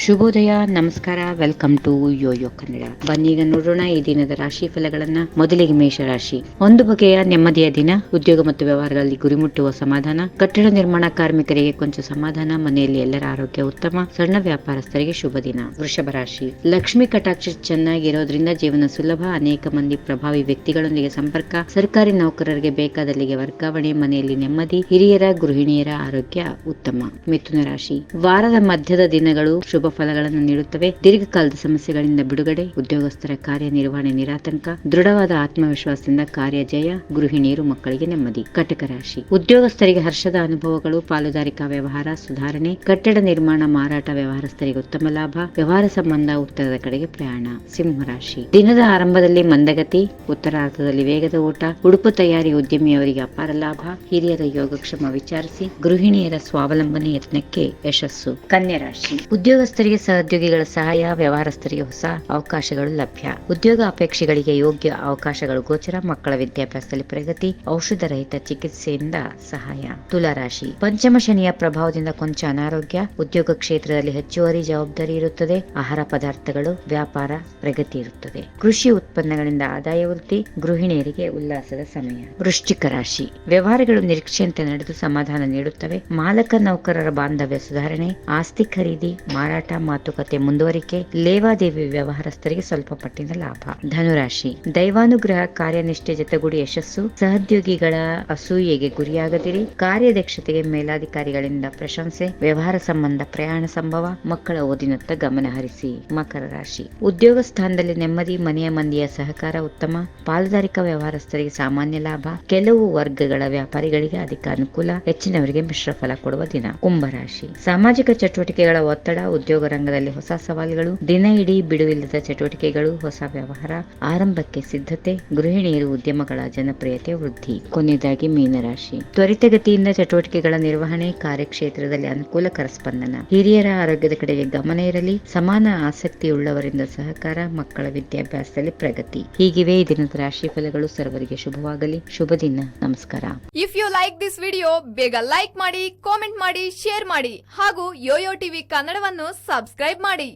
ಶುಭೋದಯ, ನಮಸ್ಕಾರ, welcome to YoYo Kannada. ಬನ್ನೀಗ ನೋಡೋಣ ಈ ದಿನದ ರಾಶಿ ಫಲಗಳನ್ನ. ಮೊದಲಿಗೆ ಮೇಷರಾಶಿ. ಒಂದು ಬಗೆಯ ನೆಮ್ಮದಿಯ ದಿನ, ಉದ್ಯೋಗ ಮತ್ತು ವ್ಯವಹಾರಗಳಲ್ಲಿ ಗುರಿ ಮುಟ್ಟುವ ಸಮಾಧಾನ, ಕಟ್ಟಡ ನಿರ್ಮಾಣ ಕಾರ್ಮಿಕರಿಗೆ ಕೊಂಚ ಸಮಾಧಾನ, ಮನೆಯಲ್ಲಿ ಎಲ್ಲರ ಆರೋಗ್ಯ ಉತ್ತಮ, ಸಣ್ಣ ವ್ಯಾಪಾರಸ್ಥರಿಗೆ ಶುಭ ದಿನ. ವೃಷಭ ರಾಶಿ. ಲಕ್ಷ್ಮಿ ಕಟಾಕ್ಷ ಚೆನ್ನಾಗಿರೋದ್ರಿಂದ ಜೀವನ ಸುಲಭ, ಅನೇಕ ಮಂದಿ ಪ್ರಭಾವಿ ವ್ಯಕ್ತಿಗಳೊಂದಿಗೆ ಸಂಪರ್ಕ, ಸರ್ಕಾರಿ ನೌಕರರಿಗೆ ಬೇಕಾದಲ್ಲಿಗೆ ವರ್ಗಾವಣೆ, ಮನೆಯಲ್ಲಿ ನೆಮ್ಮದಿ, ಹಿರಿಯರ, ಗೃಹಿಣಿಯರ ಆರೋಗ್ಯ ಉತ್ತಮ. ಮಿಥುನ ರಾಶಿ. ವಾರದ ಮಧ್ಯದ ದಿನಗಳು ಶುಭ ಫಲಗಳನ್ನು ನೀಡುತ್ತವೆ. ದೀರ್ಘಕಾಲದ ಸಮಸ್ಯೆಗಳಿಂದ ಬಿಡುಗಡೆ. ಉದ್ಯೋಗಸ್ಥರ ಕಾರ್ಯನಿರ್ವಹಣೆ ನಿರಾತಂಕ. ದೃಢವಾದ ಆತ್ಮವಿಶ್ವಾಸದಿಂದ ಕಾರ್ಯ ಜಯ. ಗೃಹಿಣಿಯರು ಮಕ್ಕಳಿಗೆ ನೆಮ್ಮದಿ. ಕಟಕ ರಾಶಿ. ಉದ್ಯೋಗಸ್ಥರಿಗೆ ಹರ್ಷದ ಅನುಭವಗಳು. ಪಾಲುದಾರಿಕಾ ವ್ಯವಹಾರ ಸುಧಾರಣೆ. ಕಟ್ಟಡ ನಿರ್ಮಾಣ ಮಾರಾಟ ವ್ಯವಹಾರಸ್ಥರಿಗೆ ಉತ್ತಮ ಲಾಭ. ವ್ಯವಹಾರ ಸಂಬಂಧ ಉತ್ತರದ ಕಡೆಗೆ ಪ್ರಯಾಣ. ಸಿಂಹ ರಾಶಿ. ದಿನದ ಆರಂಭದಲ್ಲಿ ಮಂದಗತಿ. ಉತ್ತರಾರ್ಧದಲ್ಲಿ ವೇಗದ ಓಟ. ಉಡುಪು ತಯಾರಿ ಉದ್ಯಮಿಯವರಿಗೆ ಅಪಾರ ಲಾಭ. ಹಿರಿಯರ ಯೋಗಕ್ಷೇಮ ವಿಚಾರಿಸಿ ಗೃಹಿಣಿಯರ ಸ್ವಾವಲಂಬನೆ ಯತ್ನಕ್ಕೆ ಯಶಸ್ಸು. ಕನ್ಯಾ ರಾಶಿ. ಉದ್ಯೋಗಸ್ಥರಿಗೆ ಸಹೋದ್ಯೋಗಿಗಳ ಸಹಾಯ, ವ್ಯವಹಾರಸ್ಥರಿಗೆ ಹೊಸ ಅವಕಾಶಗಳು ಲಭ್ಯ. ಉದ್ಯೋಗ ಅಪೇಕ್ಷೆಗಳಿಗೆ ಯೋಗ್ಯ ಅವಕಾಶಗಳು ಗೋಚರ ಮಕ್ಕಳ ವಿದ್ಯಾಭ್ಯಾಸದಲ್ಲಿ ಪ್ರಗತಿ ಔಷಧ ರಹಿತ ಚಿಕಿತ್ಸೆಯಿಂದ ಸಹಾಯ. ತುಲಾರಾಶಿ. ಪಂಚಮ ಶನಿಯ ಪ್ರಭಾವದಿಂದ ಕೊಂಚ ಅನಾರೋಗ್ಯ, ಉದ್ಯೋಗ ಕ್ಷೇತ್ರದಲ್ಲಿ ಹೆಚ್ಚುವರಿ ಜವಾಬ್ದಾರಿ ಇರುತ್ತದೆ. ಆಹಾರ ಪದಾರ್ಥಗಳು, ವ್ಯಾಪಾರ ಪ್ರಗತಿ ಇರುತ್ತದೆ. ಕೃಷಿ ಉತ್ಪನ್ನಗಳಿಂದ ಆದಾಯ ವೃದ್ಧಿ, ಗೃಹಿಣಿಯರಿಗೆ ಉಲ್ಲಾಸದ ಸಮಯ. ವೃಶ್ಚಿಕ ರಾಶಿ. ವ್ಯವಹಾರಗಳು ನಿರೀಕ್ಷೆಯಂತೆ ನಡೆದು ಸಮಾಧಾನ ನೀಡುತ್ತವೆ. ಮಾಲಕ ನೌಕರರ ಬಾಂಧವ್ಯ ಸುಧಾರಣೆ, ಆಸ್ತಿ ಖರೀದಿ, ಮಾರಾಟ ಮಾತುಕತೆ ಮುಂದುವರಿಕೆ, ಲೇವಾದೇವಿ ವ್ಯವಹಾರಸ್ಥರಿಗೆ ಸ್ವಲ್ಪ ಪಟ್ಟಿನ ಲಾಭ. ಧನುರಾಶಿ. ದೈವಾನುಗ್ರಹ ಕಾರ್ಯನಿಷ್ಠೆ ಜೊತೆಗೂಡಿ ಯಶಸ್ಸು. ಸಹೋದ್ಯೋಗಿಗಳ ಅಸೂಯೆಗೆ ಗುರಿಯಾಗದಿರಿ. ಕಾರ್ಯದಕ್ಷತೆಗೆ ಮೇಲಾಧಿಕಾರಿಗಳಿಂದ ಪ್ರಶಂಸೆ. ವ್ಯವಹಾರ ಸಂಬಂಧ ಪ್ರಯಾಣ ಸಂಭವ. ಮಕ್ಕಳ ಓದಿನತ್ತ ಗಮನ ಹರಿಸಿ. ಮಕರ ರಾಶಿ. ಉದ್ಯೋಗ ಸ್ಥಾನದಲ್ಲಿ ನೆಮ್ಮದಿ, ಮನೆಯ ಮಂದಿಯ ಸಹಕಾರ ಉತ್ತಮ. ಪಾಲುದಾರಿಕಾ ವ್ಯವಹಾರಸ್ಥರಿಗೆ ಸಾಮಾನ್ಯ ಲಾಭ. ಕೆಲವು ವರ್ಗಗಳ ವ್ಯಾಪಾರಿಗಳಿಗೆ ಅಧಿಕ ಅನುಕೂಲ ಹೆಚ್ಚಿನವರಿಗೆ ಮಿಶ್ರ ಫಲ ಕೊಡುವ ದಿನ. ಕುಂಭರಾಶಿ ಸಾಮಾಜಿಕ ಚಟುವಟಿಕೆಗಳ ಒತ್ತಡ ಉದ್ಯೋಗ ರಂಗದಲ್ಲಿ ಹೊಸ ಸವಾಲುಗಳು ದಿನ ಇಡೀ ಬಿಡುವಿಲ್ಲದ ಚಟುವಟಿಕೆಗಳು, ಹೊಸ ವ್ಯವಹಾರ, ಆರಂಭಕ್ಕೆ ಸಿದ್ಧತೆ, ಗೃಹಿಣಿಯರು ಉದ್ಯಮಗಳ ಜನಪ್ರಿಯತೆ ವೃದ್ಧಿ. ಕೊನೆಯದಾಗಿ ಮೀನರಾಶಿ. ತ್ವರಿತಗತಿಯಿಂದ ಚಟುವಟಿಕೆಗಳ ನಿರ್ವಹಣೆ ಕಾರ್ಯಕ್ಷೇತ್ರದಲ್ಲಿ ಅನುಕೂಲಕರ ಸ್ಪಂದನ. ಹಿರಿಯರ ಆರೋಗ್ಯದ ಕಡೆಗೆ ಗಮನ ಇರಲಿ, ಸಮಾನ ಆಸಕ್ತಿಯುಳ್ಳವರಿಂದ ಸಹಕಾರ, ಮಕ್ಕಳ ವಿದ್ಯಾಭ್ಯಾಸದಲ್ಲಿ ಪ್ರಗತಿ. ಹೀಗಿವೆ ಈ ದಿನದ ರಾಶಿ ಫಲಗಳು. ಸರ್ವರಿಗೆ ಶುಭವಾಗಲಿ. ಶುಭ ದಿನ. ನಮಸ್ಕಾರ. If you like this video ಬೇಗ ಲೈಕ್ ಮಾಡಿ ಕಾಮೆಂಟ್ ಮಾಡಿ ಶೇರ್ ಮಾಡಿ ಹಾಗೂ ಯೋಯೋ ಟಿವಿ ಕನ್ನಡವನ್ನು ಸಬ್ಸ್ಕ್ರೈಬ್ ಮಾಡಿ.